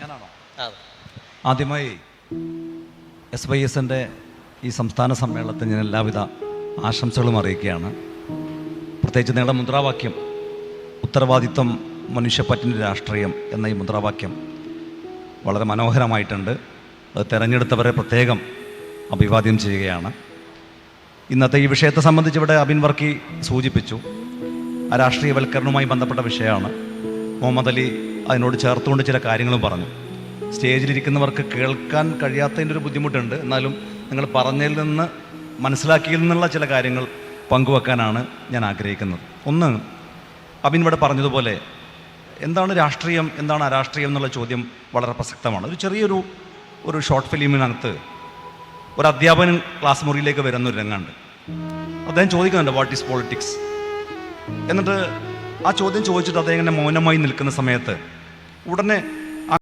ഞാനാണോ? ആദ്യമായി S Y എസിന്റെ ഈ സംസ്ഥാന സമ്മേളനത്തിന് ഞാൻ എല്ലാവിധ ആശംസകളും അറിയിക്കുകയാണ്. പ്രത്യേകിച്ച് നിങ്ങളുടെ മുദ്രാവാക്യം ഉത്തരവാദിത്വം മനുഷ്യപ്പറ്റിന്റെ രാഷ്ട്രീയം എന്ന ഈ മുദ്രാവാക്യം വളരെ മനോഹരമായിട്ടുണ്ട്. അത് തിരഞ്ഞെടുത്തവരെ പ്രത്യേകം അഭിവാദ്യം ചെയ്യുകയാണ്. ഇന്നത്തെ ഈ വിഷയത്തെ സംബന്ധിച്ച് ഇവിടെ അബിൻ വർക്കി സൂചിപ്പിച്ചു. ആ രാഷ്ട്രീയവൽക്കരണവുമായി ബന്ധപ്പെട്ട വിഷയമാണ്. മുഹമ്മദ് അലി അതിനോട് ചേർത്തുകൊണ്ട് ചില കാര്യങ്ങളും പറഞ്ഞു. സ്റ്റേജിലിരിക്കുന്നവർക്ക് കേൾക്കാൻ കഴിയാത്തതിന്റെ ഒരു ബുദ്ധിമുട്ടുണ്ട്. എന്നാലും നിങ്ങൾ പറഞ്ഞതിൽ നിന്ന് മനസ്സിലാക്കിയിൽ നിന്നുള്ള ചില കാര്യങ്ങൾ പങ്കുവെക്കാനാണ് ഞാൻ ആഗ്രഹിക്കുന്നത്. ഒന്ന് അബിൻ ഇവിടെ പറഞ്ഞതുപോലെ എന്താണ് രാഷ്ട്രീയം എന്താണ് അരാഷ്ട്രീയം എന്നുള്ള ചോദ്യം വളരെ പ്രസക്തമാണ്. ഒരു ചെറിയൊരു ഒരു ഷോർട്ട് ഫിലിമിനകത്ത് ഒരു അധ്യാപകൻ ക്ലാസ് മുറിയിലേക്ക് വരുന്ന ഒരു രംഗമുണ്ട്. അദ്ദേഹം ചോദിക്കുന്നുണ്ട് വാട്ട് ഈസ് പോളിറ്റിക്സ് എന്നിട്ട് ആ ചോദ്യം ചോദിച്ചിട്ട് അദ്ദേഹം ഇങ്ങനെ മൗനമായി നിൽക്കുന്ന സമയത്ത് ഉടനെ